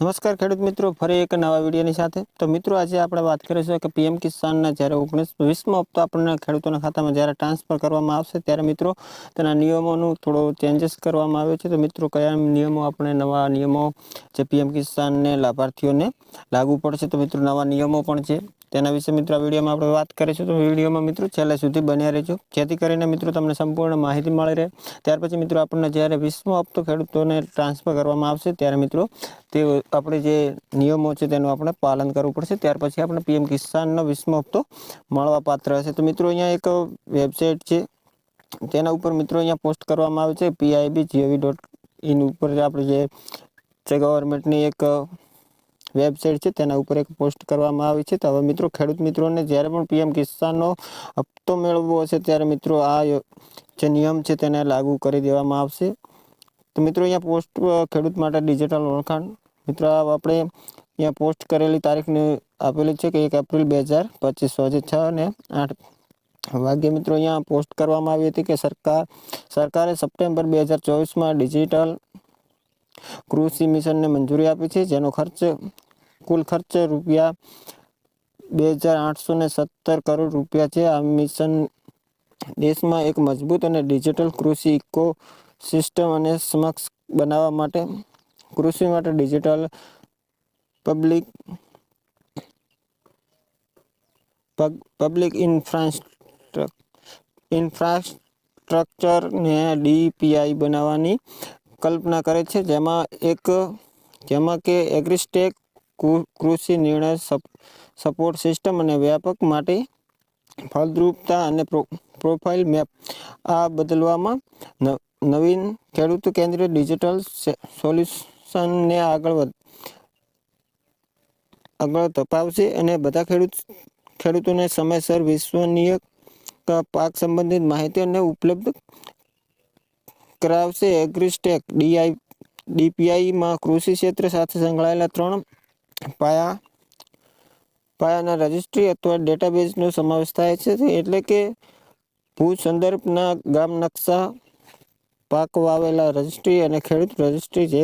નમસ્કાર ખેડૂત મિત્રો, ફરી એક નવા વિડીયોની સાથે. તો મિત્રો, આજે આપણે વાત કરીશું કે પીએમ કિસાનના જ્યારે ઓગણીસ, વીસમો હપ્તો આપણને ખેડૂતોના ખાતામાં જ્યારે ટ્રાન્સફર કરવામાં આવશે ત્યારે મિત્રો, તેના નિયમોનું થોડો ચેન્જીસ કરવામાં આવ્યો છે. તો મિત્રો, કયા નિયમો આપણે, નવા નિયમો જે પીએમ કિસાનને લાભાર્થીઓને લાગુ પડશે? તો મિત્રો, નવા નિયમો પણ છે. તેના વિશે મિત્રો આ વિડીયોમાં આપણે વાત કરીશું. તો વિડીયોમાં મિત્રો છેલ્લે સુધી બન્યા રહેજો. જેથી કરીને મિત્રો તમને સંપૂર્ણ માહિતી મળી રહે. ત્યાર પછી મિત્રો આપણને જ્યારે વીસમો હપ્તો ખેડૂતોને ટ્રાન્સફર કરવામાં આવશે, ત્યારે મિત્રો તે આપણે જે નિયમો છે તેનું આપણે પાલન કરવું પડશે. ત્યાર પછી આપણે પીએમ કિસાનનો વીસમો હપ્તો મળવા પાત્ર હશે. તો મિત્રો અહીંયા એક વેબસાઇટ છે. તેના ઉપર મિત્રો અહીંયા પોસ્ટ કરવામાં આવે છે. પીઆઈબી જીઓવી ડોટ ઇન ઉપર આપણે જે છે ગવર્મેન્ટની એક વેબસાઇટ છે, તેના ઉપર એક પોસ્ટ કરવામાં આવી છે. તો હવે મિત્રો, ખેડૂત મિત્રોને જ્યારે પણ પીએમ કિસાનનો હપ્તો મેળવવો હશે, ત્યારે મિત્રો આ જે નિયમ છે, તેને લાગુ કરી દેવામાં આવશે. તો મિત્રો, અહીંયા પોસ્ટ ખેડૂત માટે ડિજિટલ ઓળખાણ. મિત્રો આપણે અહીંયા પોસ્ટ કરેલી તારીખને આપેલી છે કે એક એપ્રિલ બે હજાર પચીસ વાગે છ અને આઠ વાગ્યે મિત્રો અહીંયા પોસ્ટ કરવામાં આવી હતી કે સરકાર, સરકારે સપ્ટેમ્બર બે હજાર ચોવીસમાં ડિજિટલ કૃષિ મિશનને મંજૂરી આપી છે, જેનો ખર્ચ કુલ ખર્ચ રૂપિયા બે હજાર આઠસો ને સત્તર કરોડ રૂપિયા છે. આ મિશન દેશમાં એક મજબૂત અને ડિજિટલ કૃષિ ઇકો સિસ્ટમ અને સમક્ષ બનાવવા માટે, કૃષિ માટે ડિજિટલ પબ્લિક પબ્લિક ઇન્ફ્રાસ્ટ્રક, ઇન્ફ્રાસ્ટ્રક્ચરને ડીપીઆઈ બનાવવાની કલ્પના કરે છે. જેમાં એક, જેમાં કે એગ્રીસ્ટેક કૃષિ નિર્ણય સપ- સપોર્ટ સિસ્ટમ અને વ્યાપક માટે ફળદ્રુપતા અને પ્રો- પ્રોફાઇલ મેપ. આ બદલવામાં નવીન ખેડૂત કેન્દ્રીય ડિજિટલ સોલ્યુશનને આગળ વધ, આગળ તપાવશે અને બધા ખેડૂત, ખેડૂતોને સમયસર વિશ્વનીય પાક સંબંધિત માહિતી અને ઉપલબ્ધ કરાવશે. એગ્રીસ્ટેક ડીઆઈ, ડીપીઆઈમાં કૃષિ ક્ષેત્ર સાથે સંકળાયેલા ત્રણ પાયા, પાયાના રજિસ્ટ્રી અથવા ડેટાબેઝનો સમાવેશ થાય છે. એટલે કે ભૂ સંદર્ભના ગામ નકશા, પાક વાવેલા રજિસ્ટ્રી અને ખેડૂત રજિસ્ટ્રી જે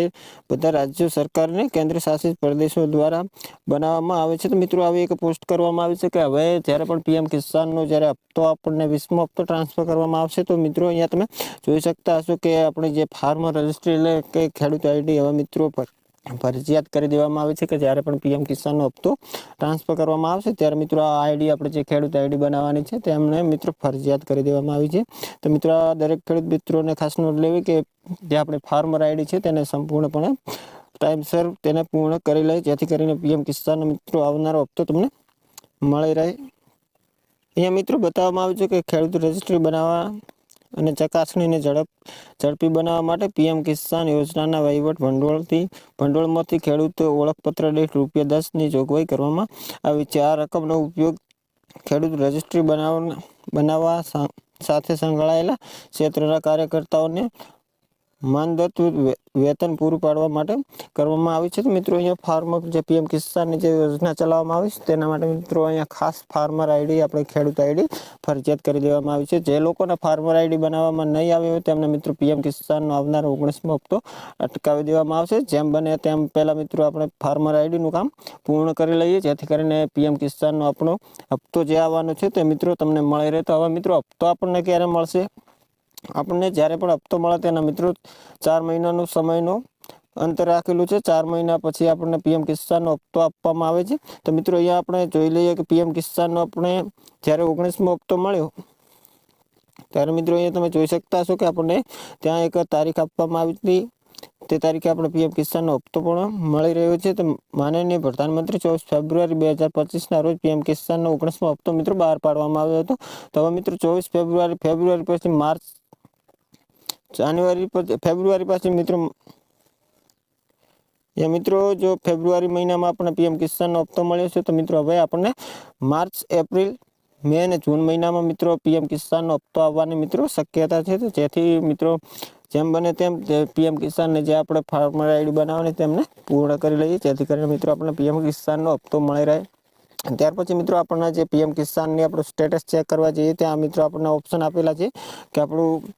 બધા રાજ્યો સરકારને કેન્દ્ર શાસિત પ્રદેશો દ્વારા બનાવવામાં આવે છે. તો મિત્રો, આવી એક પોસ્ટ કરવામાં આવી છે કે હવે જ્યારે પણ પીએમ કિસાનનો જ્યારે હપ્તો આપણને વીસમો હપ્તો ટ્રાન્સફર કરવામાં આવશે, તો મિત્રો, અહીંયા તમે જોઈ શકતા હશો કે આપણે જે ફાર્મર રજિસ્ટ્રી એટલે કે ખેડૂત આઈડી હવે મિત્રો પર ફરજિયાત કરી દેવામાં આવે છે કે જ્યારે પણ પીએમ કિસાનનો હપ્તો ટ્રાન્સફર કરવામાં આવશે, ત્યારે મિત્રો આ આઈડી આપણે જે ખેડૂત આઈડી બનાવવાની છે તેમને મિત્રો ફરજિયાત કરી દેવામાં આવી છે. તો મિત્રો દરેક ખેડૂત મિત્રોને ખાસ નોંધ લેવી કે જે આપણે ફાર્મર આઈડી છે તેને સંપૂર્ણપણે ટાઈમસર તેને પૂર્ણ કરી લે, જેથી કરીને પીએમ કિસાન મિત્રો આવનારો હપ્તો તમને મળી રહે. અહીંયા મિત્રો બતાવવામાં આવ્યું છે કે ખેડૂત રજિસ્ટ્રી બનાવવા અને ચકાસણીને ઝડપ, ઝડપી બનાવવા માટે પીએમ કિસાન યોજનાના વહીવટ ભંડોળથી, ભંડોળમાંથી ખેડૂતો ઓળખપત્ર દીઠ રૂપિયા દસની જોગવાઈ કરવામાં આવી છે. આ રકમનો ઉપયોગ ખેડૂત રજિસ્ટ્રી બનાવવા બનાવવા સાથે સંકળાયેલા ક્ષેત્રના કાર્યકર્તાઓને માનદત્ત વેતન પૂરું પાડવા માટે કરવામાં આવી છે. મિત્રો, અહીંયા ફાર્મર જે પીએમ કિસાનની જે યોજના ચલાવવામાં આવી છે, તેના માટે મિત્રો અહીંયા ખાસ ફાર્મર આઈડી આપણે ખેડૂત આઈડી ફરજિયાત કરી દેવામાં આવી છે. જે લોકોને ફાર્મર આઈડી બનાવવામાં નહીં આવી હોય, તેમને મિત્રો પીએમ કિસાનનો આવનાર ઓગણીસમો હપ્તો અટકાવી દેવામાં આવશે. જેમ બને તેમ પહેલાં મિત્રો આપણે ફાર્મર આઈડીનું કામ પૂર્ણ કરી લઈએ, જેથી કરીને પીએમ કિસાનનો આપણો હપ્તો જે આવવાનો છે, તે મિત્રો તમને મળી રહે. તો હવે મિત્રો, હપ્તો આપણને ક્યારે મળશે? આપણને જ્યારે પણ હપ્તો મળે તેના મિત્રો ચાર મહિનાનો સમયનો અંતર રાખેલું છે. ચાર મહિના પછી આપણને પીએમ કિસાનનો હપ્તો આપવામાં આવે છે. તો મિત્રો અહીંયા આપણે જોઈ લઈએ કે પીએમ કિસાનનો આપણે જ્યારે ઓગણીસમો હપ્તો મળ્યો, ત્યારે મિત્રો અહીંયા તમે જોઈ શકતા હશો કે આપણને ત્યાં એક તારીખ આપવામાં આવી હતી. તે તારીખે આપણે પીએમ કિસાનનો હપ્તો પણ મળી રહ્યો છે. તો માનનીય પ્રધાનમંત્રી ચોવીસ ફેબ્રુઆરી બે હજાર પચીસના રોજ પીએમ કિસાનનો ઓગણીસમો હપ્તો મિત્રો બહાર પાડવામાં આવ્યો હતો. તો હવે મિત્રો ચોવીસ ફેબ્રુઆરી ફેબ્રુઆરી પછી માર્ચ જાન્યુઆરી પછી ફેબ્રુઆરી પછી મિત્રો એ મિત્રો, જો ફેબ્રુઆરી મહિનામાં આપણને પીએમ કિસાનનો હપ્તો મળ્યો છે, તો મિત્રો હવે આપણને માર્ચ, એપ્રિલ, મે અને જૂન મહિનામાં મિત્રો પીએમ કિસાનનો હપ્તો આવવાની મિત્રો શક્યતા છે. તો જેથી મિત્રો જેમ બને તેમ પીએમ કિસાનને જે આપણે ફાર્મર આઈડી બનાવવાની તેમને પૂર્ણ કરી લઈએ. જેથી કરીને મિત્રો આપણને પીએમ કિસાનનો હપ્તો મળી રહે. ત્યાર પછી મિત્રો આપણને જે પીએમ કિસાનની આપણું સ્ટેટસ ચેક કરવા જઈએ, ત્યાં મિત્રો આપણને ઓપ્શન આપેલા છે કે આપણું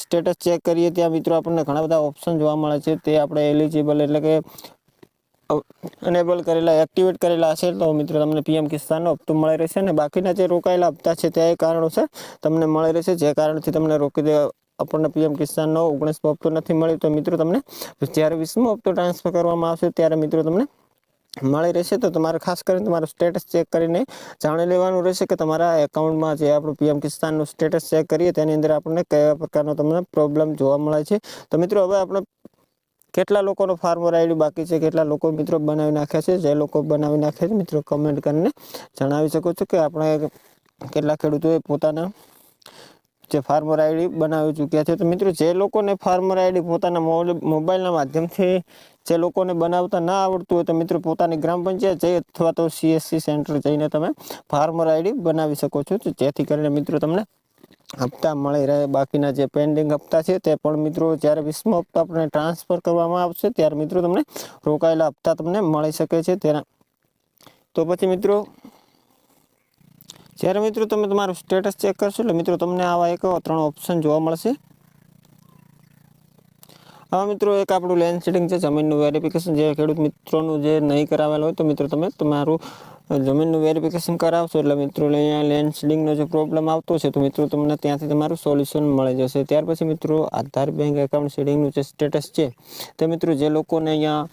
સ્ટેટસ ચેક કરીએ ત્યાં મિત્રો આપણને ઘણા બધા ઓપ્શન જોવા મળે છે. તે આપણે એલિજિબલ એટલે કે અનેબલ કરેલા એક્ટિવેટ કરેલા હશે તો મિત્રો તમને પીએમ કિસાનનો હપ્તો મળી રહેશે અને બાકીના જે રોકાયેલા હપ્તા છે તે કારણોસર તમને મળી રહેશે, જે કારણથી તમને રોકી દે, આપણને પીએમ કિસાનનો ઓગણીસમો હપ્તો નથી મળ્યો. તો મિત્રો તમને જ્યારે વીસમો હપ્તો ટ્રાન્સફર કરવામાં આવશે ત્યારે મિત્રો તમને મળી રહેશે તો તમારે ખાસ કરીને તમારું સ્ટેટસ ચેક કરીને જાણી લેવાનું રહેશે કે તમારા એકાઉન્ટમાં જે આપણું પીએમ કિસાનનું સ્ટેટસ ચેક કરીએ તેની અંદર આપણને કયા પ્રકારનો તમને પ્રોબ્લેમ જોવા મળે છે. તો મિત્રો, હવે આપણે કેટલા લોકોનો ફાર્મર આઈડી બાકી છે, કેટલા લોકો મિત્રો બનાવી નાખ્યા છે, જે લોકો બનાવી નાખ્યા છે, મિત્રો કમેન્ટ કરીને જણાવી શકો છો કે આપણે કેટલા ખેડૂતોએ પોતાના જે ફાર્મર આઈડી બનાવી ચૂક્યા છે તો મિત્રો જે લોકોને ફાર્મર આઈડી પોતાના મોબાઈલના માધ્યમથી જે લોકોને બનાવતા ના આવડતું હોય તો મિત્રો પોતાની ગ્રામ પંચાયત જઈ અથવા તો સીએસસી સેન્ટર જઈને તમે ફાર્મર આઈડી બનાવી શકો છો. જેથી કરીને મિત્રો તમને હપ્તા મળી રહે. બાકીના જે પેન્ડિંગ હપ્તા છે તે પણ મિત્રો જ્યારે વીસમો હપ્તા આપણે ટ્રાન્સફર કરવામાં આવશે ત્યારે મિત્રો તમને રોકાયેલા હપ્તા તમને મળી શકે છે. તેના તો પછી મિત્રો જ્યારે મિત્રો તમે તમારું સ્ટેટસ ચેક કરશો એટલે મિત્રો તમને આવા એક ત્રણ ઓપ્શન જોવા મળશે. હવે મિત્રો એક આપણું લેન્ડ સેટિંગ છે, જમીનનું વેરિફિકેશન જે ખેડૂત મિત્રોનું જે નહીં કરાવેલ હોય તો મિત્રો તમે તમારું જમીનનું વેરિફિકેશન કરાવશો એટલે મિત્રો અહીંયા લેન્ડ સેટિંગનો જે પ્રોબ્લેમ આવતો છે તો મિત્રો તમને ત્યાંથી તમારું સોલ્યુશન મળી જશે. ત્યાર પછી મિત્રો આધાર બેંક એકાઉન્ટ સેટિંગનું જે સ્ટેટસ છે તે મિત્રો જે લોકોને અહીંયા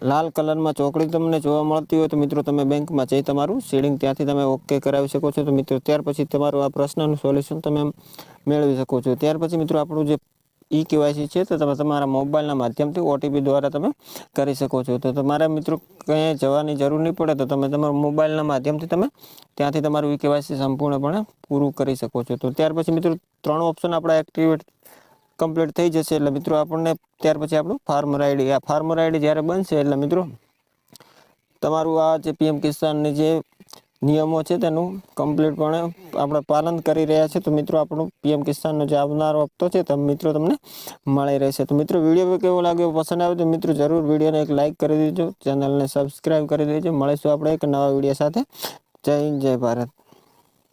લાલ કલરમાં ચોકડી તમને જોવા મળતી હોય તો મિત્રો તમે બેંકમાં જઈ તમારું સીડિંગ ત્યાંથી તમે ઓકે કરાવી શકો છો. તો મિત્રો ત્યાર પછી તમારું આ પ્રશ્નનું સોલ્યુશન તમે મેળવી શકો છો. ત્યાર પછી મિત્રો આપણું જે ઈ કેવાયસી છે તો તમે તમારા મોબાઈલના માધ્યમથી ઓટીપી દ્વારા તમે કરી શકો છો. તો તમારા મિત્રો ક્યાંય જવાની જરૂર નહીં પડે તો તમે તમારા મોબાઈલના માધ્યમથી તમે ત્યાંથી તમારું ઈ કેવાયસી સંપૂર્ણપણે પૂરું કરી શકો છો. તો ત્યાર પછી મિત્રો ત્રણ ઓપ્શન આપણા એક્ટિવેટ કમ્પ્લીટ થઈ જશે. એટલે મિત્રો આપણને ત્યાર પછી આપણું ફાર્મર આઈડી આ ફાર્મર આઈડી જ્યારે બનશે, એટલે મિત્રો તમારું આ જે પીએમ કિસાનની જે નિયમો છે તેનું કમ્પ્લીટપણે આપણે પાલન કરી રહ્યા છે. તો મિત્રો આપણું પીએમ કિસાનનો જે આવનારો હપ્તો છે તો મિત્રો તમને મળી રહેશે. તો મિત્રો વીડિયો કેવો લાગ્યો? પસંદ આવે તો મિત્રો જરૂર વિડીયોને એક લાઇક કરી દેજો. ચેનલને સબસ્ક્રાઈબ કરી દેજો. મળીશું આપણે એક નવા વીડિયો સાથે. જય હિન્દ, જય ભારત.